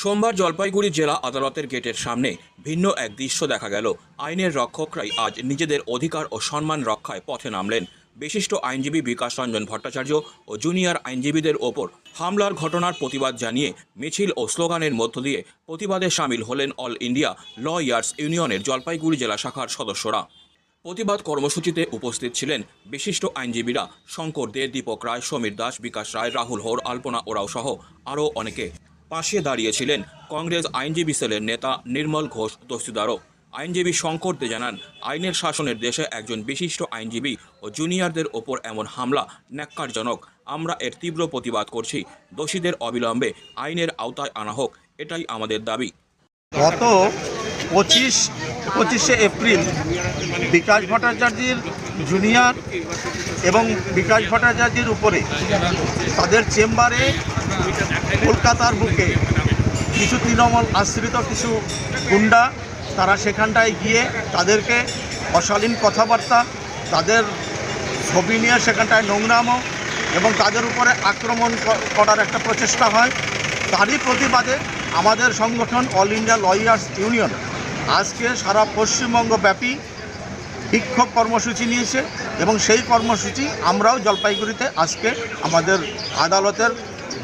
সোমবার জলপাইগুড়ি জেলা আদালতের গেটের সামনে ভিন্ন এক দৃশ্য দেখা গেল। আইনের রক্ষকরাই আজ নিজেদের অধিকার ও সম্মান রক্ষায় পথে নামলেন। বিশিষ্ট আইনজীবী বিকাশ রঞ্জন ভট্টাচার্য ও জুনিয়র আইনজীবীদের ওপর হামলার ঘটনার প্রতিবাদ জানিয়ে মিছিল ও স্লোগানের মধ্য দিয়ে প্রতিবাদে সামিল হলেন অল ইন্ডিয়া ল ইয়ার্স ইউনিয়নের জলপাইগুড়ি জেলা শাখার সদস্যরা। প্রতিবাদ কর্মসূচিতে উপস্থিত ছিলেন বিশিষ্ট আইনজীবীরা শঙ্কর দে, দীপক রায়, সমীর দাস, বিকাশ রায়, রাহুল হোর, আলপনা ওরাও সহ আরও অনেকে। পাশে দাঁড়িয়েছিলেন কংগ্রেস আইনজীবী সেলের নেতা নির্মল ঘোষ দস্তিদারও আইনজীবী শঙ্কর দে জানান, আইনের শাসনের দেশে একজন বিশিষ্ট আইনজীবী ও জুনিয়রদের ওপর এমন হামলা ন্যাক্কারজনক। আমরা এর তীব্র প্রতিবাদ করছি। দোষীদের অবিলম্বে আইনের আওতায় আনা হোক, এটাই আমাদের দাবি। গত পঁচিশ, পঁচিশে এপ্রিল বিকাশ ভট্টাচার্যের জুনিয়র এবং বিকাশ ভট্টাচার্যের উপরে তাদের চেম্বারে কলকাতার বুকে কিছু তৃণমূল আশ্রিত কিছু গুন্ডা, তারা সেখানটায় গিয়ে তাদেরকে অশালীন কথাবার্তা, তাদের ছবি নিয়ে সেখানটায় নোংরামো এবং তাদের উপরে আক্রমণ করার একটা প্রচেষ্টা হয়। তারই প্রতিবাদে আমাদের সংগঠন অল ইন্ডিয়া লয়ার্স ইউনিয়ন আজকে সারা পশ্চিমবঙ্গ ব্যাপী বিক্ষোভ কর্মসূচি নিয়েছে এবং সেই কর্মসূচি আমরাও জলপাইগুড়িতে আজকে আমাদের আদালতের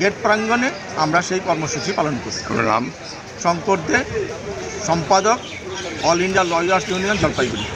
গেট প্রাঙ্গণে আমরা সেই কর্মসূচি পালন করি নাম? শঙ্কর দে সম্পাদক All India Lawyers Union Jalpaiguri.